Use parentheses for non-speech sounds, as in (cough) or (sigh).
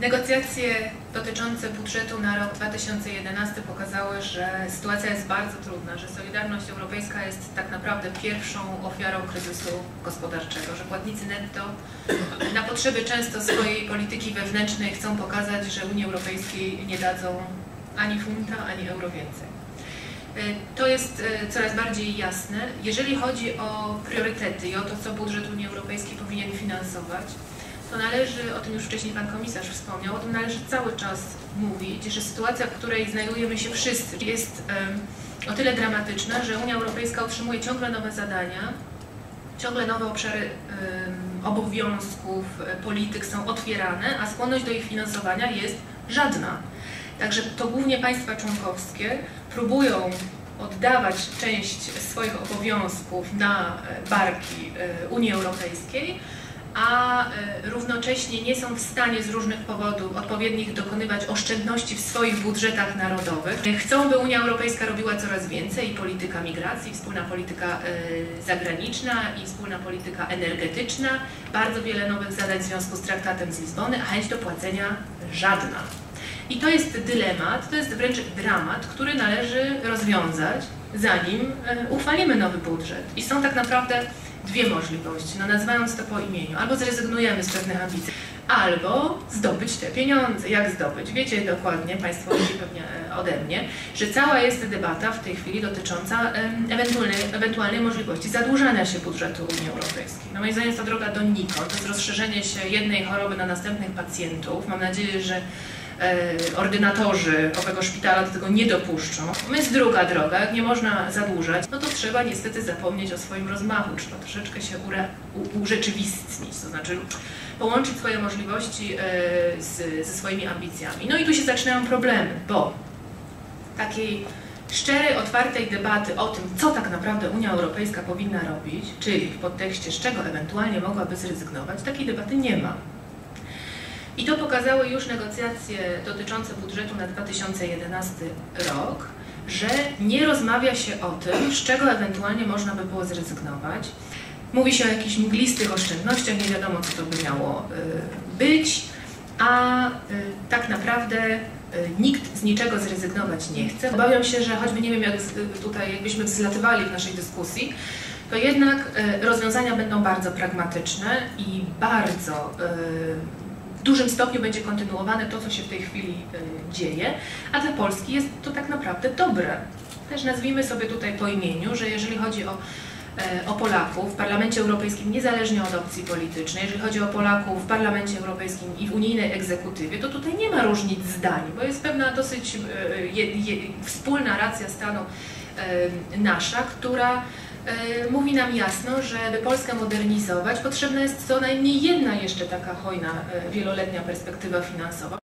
Negocjacje dotyczące budżetu na rok 2011 pokazały, że sytuacja jest bardzo trudna, że Solidarność Europejska jest tak naprawdę pierwszą ofiarą kryzysu gospodarczego, że płatnicy netto na potrzeby często swojej polityki wewnętrznej chcą pokazać, że Unii Europejskiej nie dadzą ani funta, ani euro więcej. E, to jest e, coraz bardziej jasne. Jeżeli chodzi o priorytety i o to, co budżet Unii Europejskiej powinien finansować, to należy, o tym już wcześniej Pan Komisarz wspomniał, o tym należy cały czas mówić, że sytuacja, w której znajdujemy się wszyscy, jest o tyle dramatyczna, że Unia Europejska otrzymuje ciągle nowe zadania, ciągle nowe obszary obowiązków, e, polityk są otwierane, a skłonność do ich finansowania jest żadna. Także to głównie państwa członkowskie próbują oddawać część swoich obowiązków na e, barki e, Unii Europejskiej, a e, równocześnie nie są w stanie z różnych powodów odpowiednich dokonywać oszczędności w swoich budżetach narodowych. Chcą, by Unia Europejska robiła coraz więcej i polityka migracji, wspólna polityka e, zagraniczna i wspólna polityka energetyczna, bardzo wiele nowych zadań w związku z traktatem z Lizbony, a chęć do płacenia żadna. I to jest dylemat, to jest wręcz dramat, który należy rozwiązać, zanim e, uchwalimy nowy budżet. I są tak naprawdę dwie możliwości, no nazywając to po imieniu. Albo zrezygnujemy z pewnych ambicji, albo zdobyć te pieniądze. Jak zdobyć? Wiecie dokładnie, Państwo (coughs) wiecie pewnie e, ode mnie, że cała jest debata w tej chwili dotycząca ewentualnej, ewentualnej możliwości zadłużania się budżetu Unii Europejskiej. No moim zdaniem jest to droga donikąd, to jest rozszerzenie się jednej choroby na następnych pacjentów. Mam nadzieję, że ordynatorzy owego szpitala do tego nie dopuszczą. Jest druga droga, jak nie można zadłużać, no to trzeba niestety zapomnieć o swoim rozmachu, trzeba troszeczkę się ure, u, urzeczywistnić, to znaczy połączyć swoje możliwości e, z, ze swoimi ambicjami. No i tu się zaczynają problemy, bo takiej szczerej, otwartej debaty o tym, co tak naprawdę Unia Europejska powinna robić, czyli w podtekście z czego ewentualnie mogłaby zrezygnować, takiej debaty nie ma. I to pokazały już negocjacje dotyczące budżetu na 2011 rok, że nie rozmawia się o tym, z czego ewentualnie można by było zrezygnować. Mówi się o jakichś mglistych oszczędnościach, nie wiadomo co to by miało y, być, a y, tak naprawdę y, nikt z niczego zrezygnować nie chce. Obawiam się, że choćby nie wiem, jak tutaj jakbyśmy wzlatywali w naszej dyskusji, to jednak rozwiązania będą bardzo pragmatyczne i bardzo dużym stopniu będzie kontynuowane to, co się w tej chwili y, dzieje, a dla Polski jest to tak naprawdę dobre. Też nazwijmy sobie tutaj po imieniu, że jeżeli chodzi o e, o Polaków w Parlamencie Europejskim, niezależnie od opcji politycznej, jeżeli chodzi o Polaków w Parlamencie Europejskim i w unijnej egzekutywie, to tutaj nie ma różnic zdań, bo jest pewna dosyć e, je, je, wspólna racja stanu e, nasza, która mówi nam jasno, że by Polskę modernizować, potrzebna jest co najmniej jedna jeszcze taka hojna, e, wieloletnia perspektywa finansowa.